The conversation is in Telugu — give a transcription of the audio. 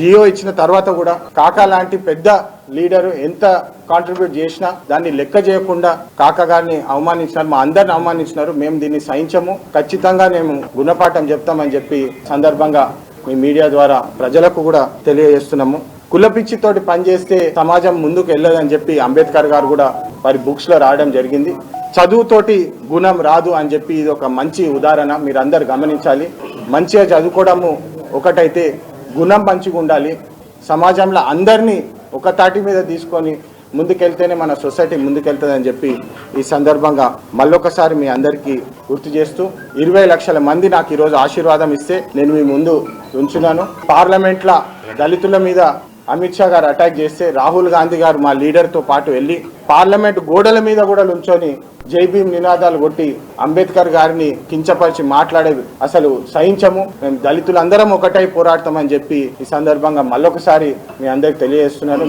జియో ఇచ్చిన తర్వాత కూడా కాకా లాంటి పెద్ద లీడర్ ఎంత కాంట్రిబ్యూట్ చేసినా దాన్ని లెక్క చేయకుండా కాకా గారిని అవమానించినారు మా అందరిని అవమానించినారు. మేము దీన్ని సహించము. ఖచ్చితంగా మేము గుణపాఠం చెప్తామని చెప్పి సందర్భంగా మీ మీడియా ద్వారా ప్రజలకు కూడా తెలియజేస్తున్నాము. కులపిచ్చితోటి పనిచేస్తే సమాజం ముందుకు వెళ్ళదని చెప్పి అంబేద్కర్ గారు కూడా వారి బుక్స్లో రాయడం జరిగింది. చదువుతోటి గుణం రాదు అని చెప్పి ఇది ఒక మంచి ఉదాహరణ. మీరు అందరు గమనించాలి. మంచిగా చదువుకోవడము ఒకటైతే గుణం మంచిగా ఉండాలి. సమాజంలో అందరినీ ఒక తాటి మీద తీసుకొని ముందుకెళ్తేనే మన సొసైటీ ముందుకెళ్తుందని చెప్పి ఈ సందర్భంగా మళ్ళొకసారి మీ అందరికీ గుర్తు చేస్తూ ఇరవై లక్షల మంది నాకు ఈరోజు ఆశీర్వాదం ఇస్తే నేను మీ ముందు ఉంచున్నాను. పార్లమెంట్ల దళితుల మీద అమిత్ షా గారు అటాక్ చేస్తే రాహుల్ గాంధీ గారు మా లీడర్తో పాటు వెళ్ళి పార్లమెంట్ గోడల మీద కూడా నుంచొని జై నినాదాలు కొట్టి అంబేద్కర్ గారిని కించపరిచి మాట్లాడేది అసలు సహించము. మేము దళితులందరం ఒకటై పోరాడతామని చెప్పి ఈ సందర్భంగా మళ్ళొకసారి మీ అందరికి తెలియజేస్తున్నాను.